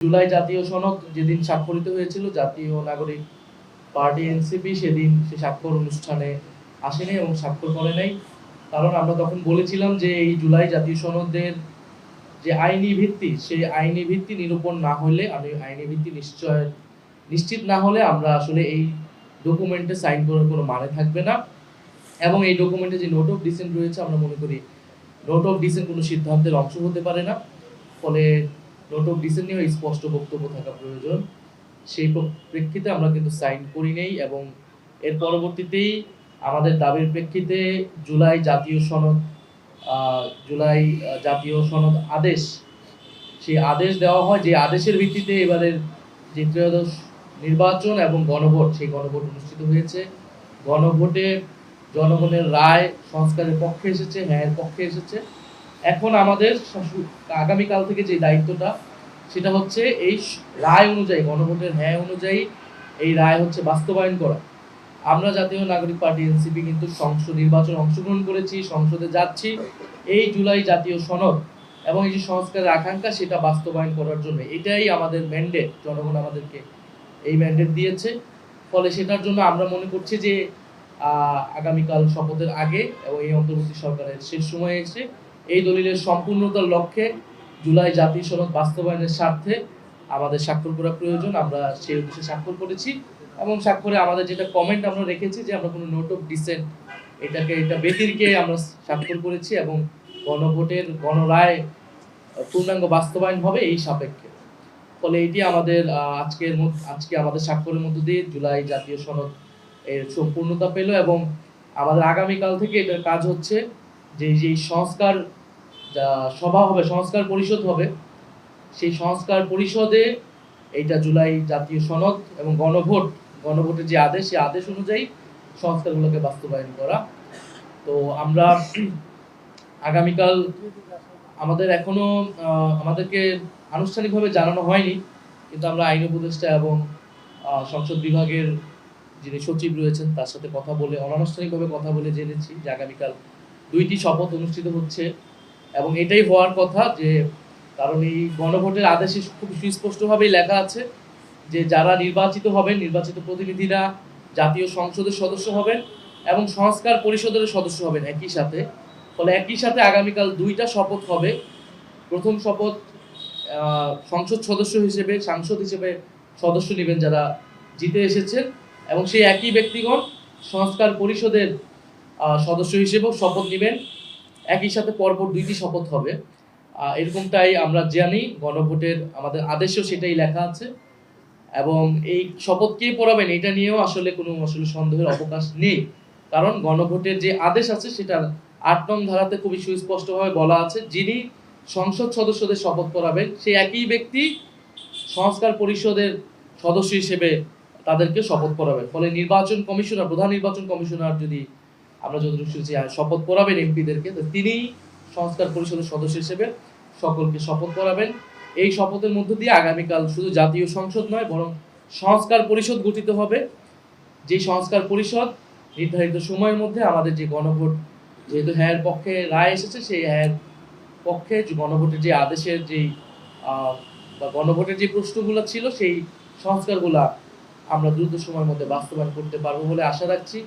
জুলাই জাতীয় সনদ যেদিন স্বাক্ষরিত হয়েছিল, জাতীয় নাগরিক পার্টি এনসিপি সেদিন সে স্বাক্ষর অনুষ্ঠানে আসেনি এবং স্বাক্ষর করে নাই। কারণ আমরা তখন বলেছিলাম যে এই জুলাই জাতীয় সনদের যে আইনি ভিত্তি, সেই আইনি ভিত্তি নিরূপণ না হলে, আমি আইনি ভিত্তি নিশ্চয়, নিশ্চিত না হলে আমরা আসলে এই ডকুমেন্টে সাইন করার কোনো মানে থাকবে না। এবং এই ডকুমেন্টে যে নোট অফ ডিসেন্ট রয়েছে, আমরা মনে করি নোট অফ ডিসেন্ট কোনো সিদ্ধান্তের অংশ হতে পারে না। ফলে নোট অফ ডিসেন্ট নিয়েও স্পষ্ট বক্তব্য থাকা প্রয়োজন। সেই প্রেক্ষিতে আমরা কিন্তু সাইন করি নেই এবং এর পরবর্তীতেই আমাদের দাবির প্রেক্ষিতে জুলাই জাতীয় সনদ জুলাই জাতীয় সনদ আদেশ, সেই আদেশ দেওয়া হয় যে আদেশের ভিত্তিতে এবারের যে ত্রয়োদশ নির্বাচন এবং গণভোট, সেই গণভোট অনুষ্ঠিত হয়েছে। গণভোটে জনগণের রায় সংস্কারের পক্ষে এসেছে হ্যাঁ পক্ষে এসেছে। এখন আমাদের আগামীকাল থেকে যে দায়িত্বটা, সেটা হচ্ছে এই রায় অনুযায়ী, গণভোটের হ্যাঁ অনুযায়ী এই রায় হচ্ছে বাস্তবায়ন করা। আমরা জাতীয় নাগরিক পার্টি, এনসিপি কিন্তু সংসদ নির্বাচন অংশগ্রহণ করেছি, সংসদে যাচ্ছি। এই জুলাই জাতীয় সনদ এবং এই যে সংস্কারের আকাঙ্ক্ষা, সেটা বাস্তবায়ন করার জন্য এটাই আমাদের ম্যান্ডেট জনগণ আমাদেরকে এই ম্যান্ডেট দিয়েছে। ফলে সেটার জন্য আমরা মনে করছি যে আগামীকাল শপথের আগে এবং এই অন্তর্বর্তী সরকারের শেষ সময়ে এসে এই দলিলের সম্পূর্ণতার লক্ষ্যে জুলাই জাতীয় সনদ বাস্তবায়নের স্বার্থে আমাদের স্বাক্ষর করা প্রয়োজন, আমরা সেই উদ্দেশ্যে স্বাক্ষর করেছি এবং স্বাক্ষরে আমাদের যেটা কমেন্ট আমরা রেখেছি যে আমরা কোনো নোট অফ ডিসেন্ট এটাকে, এটা ব্যতিরকে আমরা স্বাক্ষর করেছি এবং গণভোটের গণরায় পূর্ণাঙ্গ বাস্তবায়ন হবে এই সাপেক্ষে। ফলে এটি আমাদের আজকের আজকে আমাদের স্বাক্ষরের মধ্য দিয়ে জুলাই জাতীয় সনদ এর সম্পূর্ণতা পেল এবং আমাদের আগামীকাল থেকে এটার কাজ হচ্ছে যে যে এই সংস্কার, যা সভা হবে, সংস্কার পরিষদ হবে, সেই সংস্কার পরিষদে এইটা জুলাই জাতীয় সনদ এবং গণভোট, গণভোটের যে আদেশ, সেই আদেশ অনুযায়ী সংস্কারগুলোকে বাস্তবায়ন করা। তো আমরা আগামীকাল আমাদের এখনও আমাদেরকে আনুষ্ঠানিকভাবে জানানো হয়নি, কিন্তু আমরা আইন উপদেষ্টা এবং সংসদ বিভাগের যিনি সচিব রয়েছেন, তার সাথে কথা বলে অনানুষ্ঠানিকভাবে কথা বলে জেনেছি যে আগামীকাল দুইটি শপথ অনুষ্ঠিত হচ্ছে এবং এটাই হওয়ার কথা যে কারণ এই গণভোটের আদেশে খুব সুস্পষ্টভাবেই লেখা আছে যে যারা নির্বাচিত হবেন, নির্বাচিত প্রতিনিধিরা জাতীয় সংসদের সদস্য হবেন এবং সংস্কার পরিষদের সদস্য হবেন একই সাথে। ফলে একই সাথে আগামীকাল দুইটা শপথ হবে। প্রথম শপথ সংসদ সদস্য হিসেবে, সাংসদ হিসেবে সদস্য নেবেন যারা জিতে এসেছেন এবং সেই একই ব্যক্তিগণ সংস্কার পরিষদের সদস্য হিসেবেও শপথ নেবেন। একই সাথে পরপর দুইটি শপথ হবে। এরকমটাই আমরা জানি, গণভোটের আমাদের আদেশেও সেটাই লেখা আছে। এবং এই শপথ কে পড়াবেন, এটা নিয়েও আসলে কোনো আসলে সন্দেহের অবকাশ নেই। কারণ গণভোটের যে আদেশ আছে সেটা আট নং ধারাতে খুবই সুস্পষ্টভাবে বলা আছে, যিনি সংসদ সদস্যদের শপথ করাবেন সেই একই ব্যক্তি সংস্কার পরিষদের সদস্য হিসেবে তাদেরকে শপথ করাবেন ফলে নির্বাচন কমিশনার, প্রধান নির্বাচন কমিশনার যদি আমরা যতটুকু শুনছি শপথ করাবেন এমপিদেরকে, তো তিনি সংস্কার পরিষদের সদস্য হিসেবে সকলকে শপথ করাবেন এই শপথের মধ্য দিয়ে আগামীকাল শুধু জাতীয় সংসদ নয়, বরং সংস্কার পরিষদ গঠিত হবে। যে সংস্কার পরিষদ নির্ধারিত সময়ের মধ্যে আমাদের যে গণভোট, যেহেতু হ্যাঁ পক্ষে রায় এসেছে, সেই হ্যাঁ পক্ষে গণভোটের যে আদেশের যেই বা গণভোটের যে প্রশ্নগুলো ছিল, সেই সংস্কারগুলা আমরা দ্রুত সময়ের মধ্যে বাস্তবায়ন করতে পারব বলে আশা রাখছি।